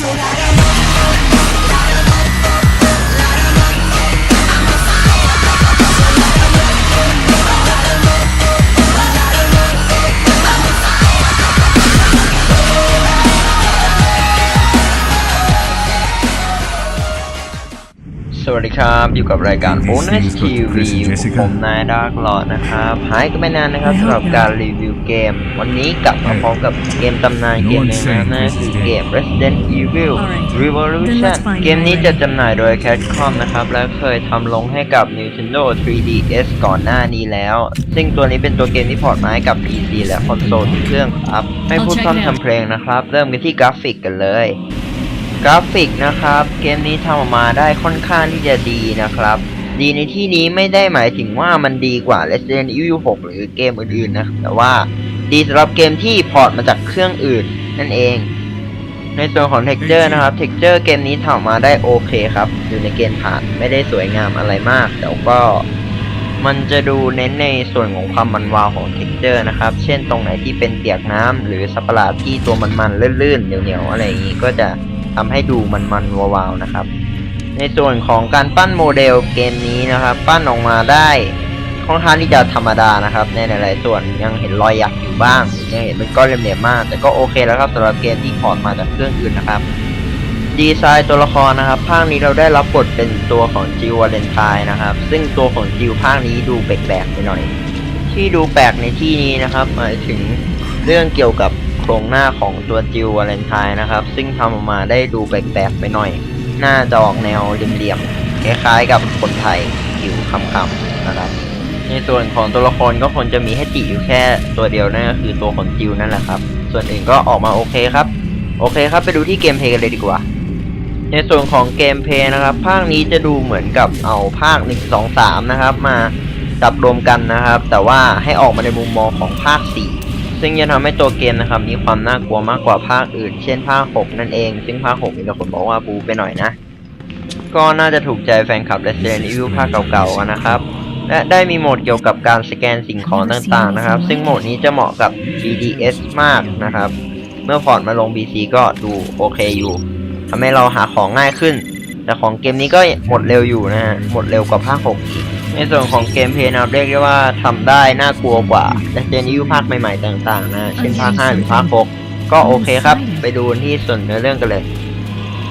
ส วัสดีครับ อยู่กับรายการ Have you Bonus seen TV Chris and Jessica? ผมนายดาร์กลอดนะครับหายก็ไม่นานนะครับสำหรับการรีวิวเกม วันนี้กลับมาพร้อมกับเกมตำนานเกมหนึงนะครับนั่นก็คือเกม Resident Evil Alright. Then Revolution let's find เกมนี้ out. จะจำหน่ายโดย Capcom นะครับ และเคยทำลงให้กับ Nintendo 3DS ก่อนหน้านี้แล้ว ซึ่งตัวนี้เป็นตัวเกมที่พอร์ตมาให้กับ PC และคอนโซลทุกเครื่องครับไม่พูด I'll check พร่ำ it out. ทำเพลงนะครับ เริ่มกันที่กราฟิกกันเลย กราฟิกนะครับ เกมนี้ทำออกมาได้ค่อนข้างที่จะดีนะครับ ดีในที่นี้ไม่ได้หมายถึงว่ามันดีกว่า Resident Evil 6 หรือเกมอื่นๆนะ แต่ว่าดีสำหรับเกมที่พอร์ตมาจากเครื่องอื่นนั่นเอง ในส่วนของ Texture นะครับ Texture เกมนี้ทำออกมาได้โอเคครับ อยู่ในเกณฑ์ผ่านไม่ได้สวยงามอะไรมาก แต่ก็มันจะดูเน้นในส่วนของความมันวาวของ texture นะครับ เช่นตรงไหนที่เป็นเปียกน้ำหรือสัประหลาดที่ตัวมันๆลื่นๆเหนียวๆอะไรอย่างนี้ก็จะ ทำให้ดูมันๆวาวๆนะครับ ในส่วนของการปั้นโมเดลเกมนี้นะครับ ปั้นออกมาได้ค่อนข้างที่จะธรรมดานะครับ ในหลายๆส่วนยังเห็นรอยหยักอยู่บ้างยังเห็นเป็นก้อนเหลี่ยมๆมาก แต่ก็โอเคแล้วครับสำหรับเกมที่พอร์ตมาจากเครื่องอื่นนะครับดีไซน์ตัวละครนะครับ ภาคนี้เราได้รับบทเป็นตัวของจิววาเลนไทน์นะครับ ซึ่งตัวของจิวภาคนี้ดูแปลกๆไปหน่อย ที่ดูแปลกในที่นี้นะครับ หมายถึงเรื่องเกี่ยวกับ โครงหน้าของตัวจิววาเลนไทน์นะครับ ซึ่งทำออกมาได้ดูแปลกๆไปหน่อย หน้าจะออกแนวเหลี่ยมๆคล้ายๆกับคนไทยผิวคำๆนะครับในส่วนของตัวละครก็คงจะมีให้ติอยู่แค่ตัวเดียวนั่นก็คือตัวของจิวนั่นแหละครับ ส่วนอื่นก็ออกมาโอเคครับ โอเคครับไปดูที่เกมเพลย์กันเลยดีกว่า ในส่วนของเกมเพลย์นะครับ ภาคนี้จะดูเหมือนกับเอาภาค1 2 3นะครับ มาจับรวมกันนะครับ แต่ว่าให้ออกมาในมุมมองของภาค4 ซึ่งจะทำให้ตัวเกมนะครับ มีความน่ากลัวมากกว่าภาคอื่น เช่นภาค 6 นั่นเอง ซึ่งภาค 6 มีแต่คนบอกว่าบูไปหน่อยนะ ก็น่าจะถูกใจแฟนคลับ Resident Evil ภาคเก่าๆนนะครับ และได้มีโหมดเกี่ยวกับการสแกนสิ่งของต่างๆนะครับ ซึ่งโหมดนี้จะเหมาะกับ BDS มากนะครับ เมื่อพอร์ตมาลง BC ก็ดูโอเคอยู่ทำให้เราหาของง่ายขึ้น แต่ของเกมนี้ก็หมดเร็วอยู่นะฮะ หมดเร็วกว่าภาค 6 อีก ในส่วนของเกมเพลย์นะครับเรียกได้ว่าทำได้น่ากลัวกว่า Resident Evil ภาคใหม่ๆต่างๆนะเช่นภาค5หรือภาค6ก็โอเคครับ ไปดูที่ส่วนเนื้อเรื่องกันเลย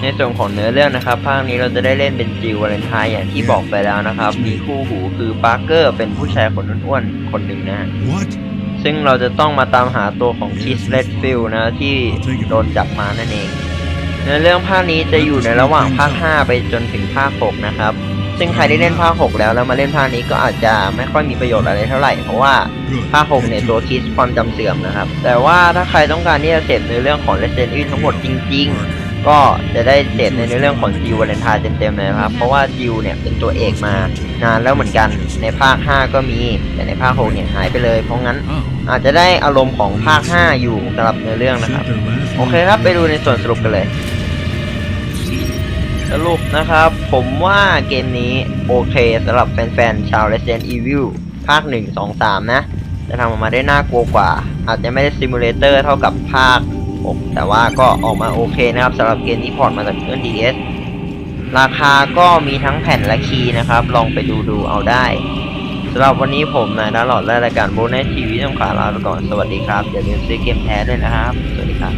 ในส่วนของเนื้อเรื่องนะครับ ภาคนี้เราจะได้เล่นเป็นจิววาเลนไทน์อย่างที่บอกไปแล้วนะครับ มีคู่หูคือปาร์เกอร์เป็นผู้ชายขนอ้วนๆคนหนึ่งนะฮะ What? ซึ่งเราจะต้องมาตามหาตัวของคิสเลดฟิลนะที่โดนจับมานั่นเอง เนื้อเรื่องภาคนี้จะอยู่ในระหว่างภาค 5 ไปจนถึงภาค 6 นะครับ ซึ่งใครได้เล่นภาค 6 แล้วแล้วมาเล่นภาคนี้ก็อาจจะไม่ค่อยมีประโยชน์อะไรเท่าไหร่ เพราะว่าภาค 6 เนี่ยตัวคิสความจำเสื่อมนะครับ แต่ว่าถ้าใครต้องการที่จะเสพในเรื่องของ Resident Evil ทั้งหมดจริง ๆ ก็จะได้เสพในเรื่องของจิววาเลนไทน์เต็มๆเลยนะครับ เพราะว่าจิวเนี่ยเป็นตัวเอกมานานแล้วเหมือนกันในภาค 5 ก็มี แต่ในภาค 6 เนี่ยหายไปเลย เพราะงั้นอาจจะได้อารมณ์ของภาค 5 อยู่สำหรับเนื้อเรื่องนะครับ โอเคครับ ไปดูในส่วนสรุปกันเลย สรุปนะครับ ผมว่าเกมนี้โอเคสำหรับแฟนๆ ชาว Resident Evil ภาค 1 2 3 นะ จะทำออกมาได้น่ากลัวกว่า อาจจะไม่ได้ซิมูเลเตอร์เท่ากับภาค 6 แต่ว่าก็ออกมาโอเคนะครับสำหรับเกมที่พอร์ตมาจากเครื่อง DS ราคาก็มีทั้งแผ่นและคีย์นะครับ ลองไปดูดูเอาได้สำหรับวันนี้ผมนายดาร์ลอดและรายการโบนัสทีวีต้องขอลาไปก่อน สวัสดีครับอย่าลืมซื้อเกมแท้ด้วยนะครับ สวัสดีครับ